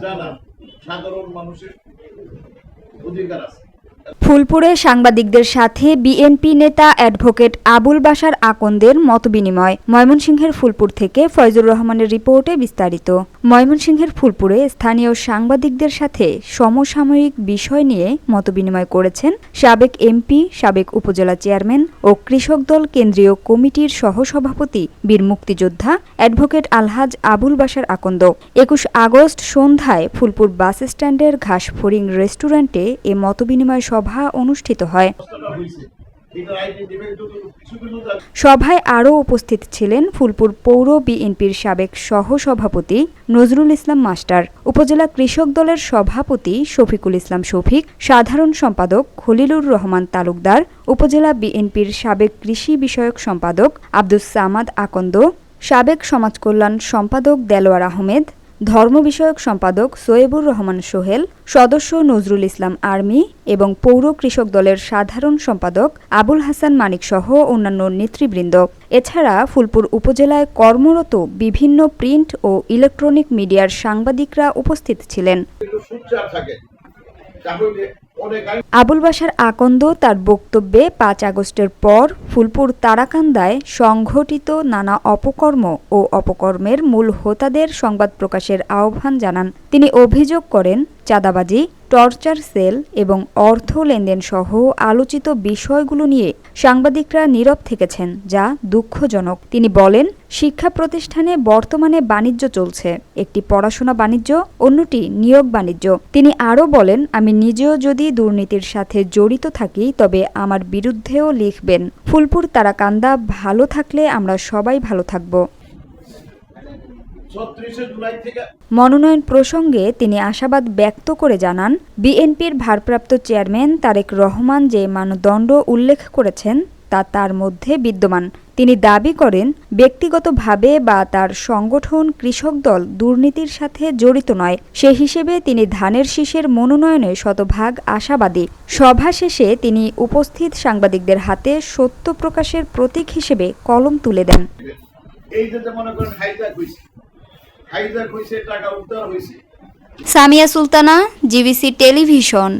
জানা সাধারণ মানুষের অধিকার আছে। ফুলপুরে সাংবাদিকদের সাথে বিএনপি নেতা অ্যাডভোকেট আবুল বাশার আকন্দের মতবিনিময়। ময়মনসিংহের ফুলপুর থেকে ফয়জুর রহমানের রিপোর্টে বিস্তারিত। ময়মনসিংহের ফুলপুরে স্থানীয় সাংবাদিকদের সাথে সমসাময়িক বিষয় নিয়ে মতবিনিময় করেছেন সাবেক এমপি, সাবেক উপজেলা চেয়ারম্যান ও কৃষক দল কেন্দ্রীয় কমিটির সহসভাপতি বীর মুক্তিযোদ্ধা অ্যাডভোকেট আলহাজ আবুল বাশার আকন্দ। একুশ আগস্ট সন্ধ্যায় ফুলপুর বাস স্ট্যান্ডের ঘাসফড়িং রেস্টুরেন্টে এ মতবিনিময় সভা অনুষ্ঠিত হয়। সভায় আরও উপস্থিত ছিলেন ফুলপুর পৌর বিএনপির সাবেক সহসভাপতি নজরুল ইসলাম মাস্টার উপজেলা কৃষক দলের সভাপতি শফিকুল ইসলাম শফিক সাধারণ সম্পাদক খলিলুর রহমান তালুকদার উপজেলা বিএনপির সাবেক কৃষি বিষয়ক সম্পাদক আব্দুস সামাদ আকন্দ সাবেক সমাজকল্যাণ সম্পাদক দেলোয়ার আহমেদ ধর্ম বিষয়ক সম্পাদক সোয়েবুর রহমান সোহেল, সদস্য নজরুল ইসলাম আর্মি এবং পৌর কৃষক দলের সাধারণ সম্পাদক আবুল হাসান মানিক সহ অন্যান্য নেতৃবৃন্দ। এছাড়া ফুলপুর উপজেলায় কর্মরত বিভিন্ন প্রিন্ট ও ইলেকট্রনিক মিডিয়ার সাংবাদিকরা উপস্থিত ছিলেন। আবুল বাসার আকন্দ তার বক্তব্যে পাঁচ আগস্টের পর ফুলপুর তারাকান্দায় সংঘটিত নানা অপকর্ম ও অপকর্মের মূল হোতাদের সংবাদ প্রকাশের আহ্বান জানান। তিনি অভিযোগ করেন, চাঁদাবাজি টর্চার সেল এবং অর্থ লেনদেন সহ আলোচিত বিষয়গুলো নিয়ে সাংবাদিকরা নীরব থেকেছেন, যা দুঃখজনক। তিনি বলেন, শিক্ষা প্রতিষ্ঠানে বর্তমানে বাণিজ্য চলছে, একটি পড়াশোনা বাণিজ্য, অন্যটি নিয়োগ বাণিজ্য। তিনি আরও বলেন, আমি নিজেও যদি দুর্নীতির সাথে জড়িত থাকি, তবে আমার বিরুদ্ধেও লিখবেন, ফুলপুর তারাকান্দা, ভালো থাকলে আমরা সবাই ভালো থাকব মনোনয়ন প্রসঙ্গে তিনি আশাবাদ ব্যক্ত করে জানান, বিএনপির ভারপ্রাপ্ত চেয়ারম্যান তারেক রহমান যে মানদণ্ড উল্লেখ করেছেন তা তার মধ্যে বিদ্যমান। তিনি দাবি করেন, ব্যক্তিগতভাবে বা তার সংগঠন কৃষক দল দুর্নীতির সাথে জড়িত নয়। সে হিসেবে তিনি ধানের শীষের মনোনয়নে শতভাগ আশাবাদী। সভা শেষে তিনি উপস্থিত সাংবাদিকদের হাতে সত্য প্রকাশের প্রতীক হিসেবে কলম তুলে দেন। মনে করেন হাইজাক হয়েছে হাইজাক হয়েছে টাকা উদ্ধার হয়েছে সামিয়া সুলতানা জিবিসি টেলিভিশন।